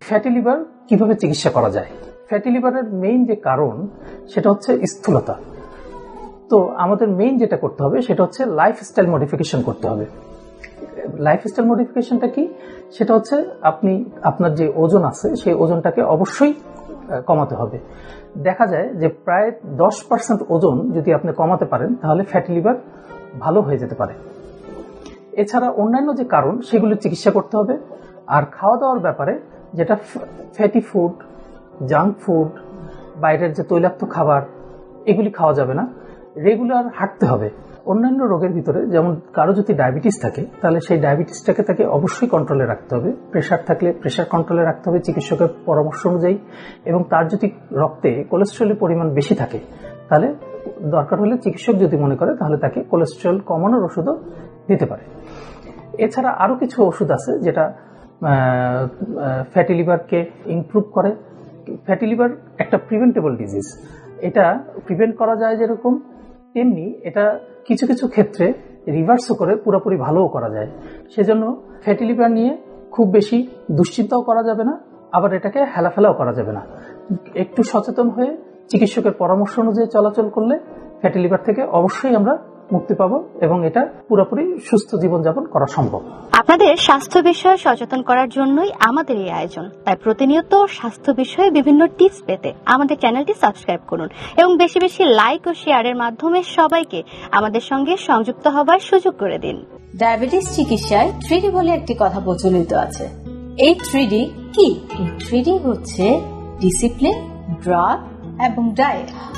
Fatty liver কীভাবে চিকিৎসা করা যায়? ফ্যাটি লিভারের মেইন যে কারণ, সেটা হচ্ছে স্থূলতা। তো আমাদের মেইন যেটা করতে হবে, সেটা হচ্ছে লাইফস্টাইল মডিফিকেশন করতে হবে। লাইফস্টাইল মডিফিকেশনটা কি? সেটা হচ্ছে আপনি, আপনার যে ওজন আছে, সেই ওজনটাকে অবশ্যই কমাতে হবে। দেখা যায় যে প্রায় দশ পার্সেন্ট ওজন যদি আপনি কমাতে পারেন, তাহলে ফ্যাটি লিভার ভালো হয়ে যেতে পারে। এছাড়া অন্যান্য যে কারণ, সেগুলো চিকিৎসা করতে হবে। আর খাওয়া দাওয়ার ব্যাপারে যেটা ফ্যাটি ফুড জাঙ্ক ফুড বাইরের যে তৈলাক্ত খাবার, এগুলি খাওয়া যাবে না। রেগুলার হাঁটতে হবে। অন্যান্য রোগের ভিতরে যেমন কারও যদি ডায়াবেটিস থাকে, তাহলে সেই ডায়াবেটিসটাকে তাকে অবশ্যই কন্ট্রোলে রাখতে হবে। প্রেশার থাকলে প্রেশার কন্ট্রোলে রাখতে হবে চিকিৎসকের পরামর্শ অনুযায়ী। এবং তার যদি রক্তে কোলেস্ট্রলের পরিমাণ বেশি থাকে, তাহলে দরকার হলে চিকিৎসক যদি মনে করে, তাহলে তাকে কোলেস্ট্রল কমানোর ওষুধও দিতে পারে। এছাড়া আরও কিছু ওষুধ আছে যেটা ফ্যাটি লিভারকে ইমপ্রুভ করে। ফ্যাটি লিভার একটা প্রিভেন্টেবল ডিজিজ এটা প্রিভেন্ট করা যায় যেরকম, তেমনি এটা কিছু কিছু ক্ষেত্রে রিভার্সও করে, পুরোপুরি ভালোও করা যায়। সেজন্য ফ্যাটি লিভার নিয়ে খুব বেশি দুশ্চিন্তাও করা যাবে না, আবার এটাকে হেলাফেলাও করা যাবে না। একটু সচেতন হয়ে চিকিৎসকের পরামর্শ অনুযায়ী চলাচল করলে ফ্যাটি লিভার থেকে অবশ্যই আমরা মুক্তি পাবো এবং এটা পুরোপুরি সুস্থ জীবনযাপন করা সম্ভব। আপনাদের স্বাস্থ্য বিষয়ে সচেতন করার জন্যই আমাদের এই আয়োজন। তাই প্রতিনিয়ত স্বাস্থ্য বিষয়ে বিভিন্ন টিপস পেতে আমাদের চ্যানেলটি সাবস্ক্রাইব করুন এবং বেশি বেশি লাইক ও শেয়ারের মাধ্যমে সবাইকে আমাদের সঙ্গে সংযুক্ত হবার সুযোগ করে দিন। ডায়াবেটিস চিকিৎসায় থ্রিডি বলে একটি কথা প্রচলিত আছে। এই থ্রিডি কি? এই থ্রিডি হচ্ছে ডিসিপ্লিন ড্রাগ এবং ডায়েট।